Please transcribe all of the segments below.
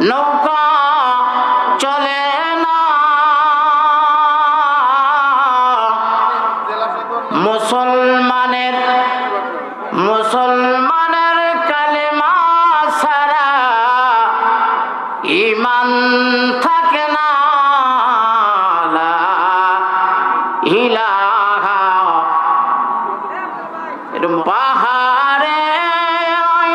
নৌকা চলে না। মুসলমানের মুসলমানের সারা ইমান থাকে পাহাড়ে ওই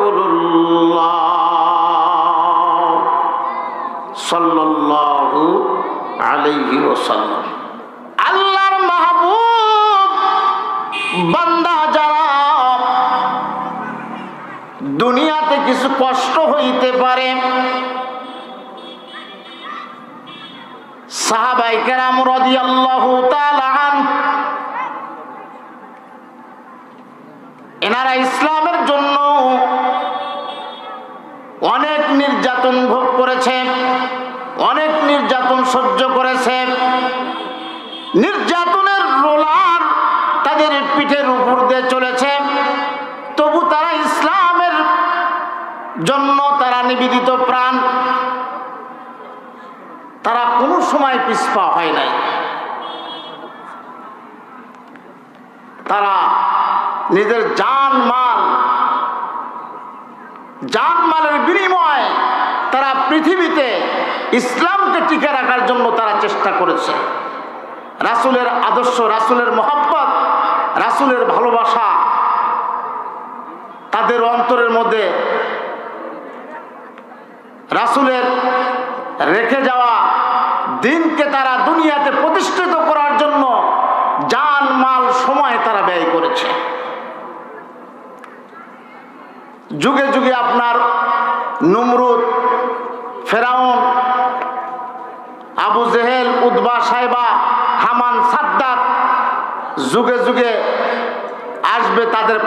সাল্লাল্লাহু আলাইহি ওয়াসাল্লাম। আল্লাহর মাহবুব বান্দা যারা, দুনিয়াতে কিছু কষ্ট হইতে পারে, সাহাবাই কেরাম রাদিয়াল্লাহু তাআলা এনারা ইসলামের জন্য অনেক নির্যাতন ভোগ করেছে। অনেক নির্যাতন সহ্য করেছে। নির্যাতনের রোলার তাদের পিঠের উপর দিয়ে চলেছে। তবু তারা ইসলামের জন্য তারা নিবেদিত প্রাণ। তারা কোনো সময় পিছপা হয় নাই। তারা নিজের জান মাল, জান মালের বিনিময়ে তারা পৃথিবীতে ইসলামকে টিকে রাখার জন্য তারা চেষ্টা করেছে। রাসুলের আদর্শ, রাসুলের মহব্বত, রাসুলের ভালোবাসা, তাদের অন্তরের মধ্যে রাসুলের রেখে যাওয়া দিনকে তারা দুনিয়াতে প্রতিষ্ঠিত করার জন্য জান, মাল, সময় তারা ব্যয় করেছে। যুগে যুগে আপনার নমরুদ যুগে যুগে আসবে তাদের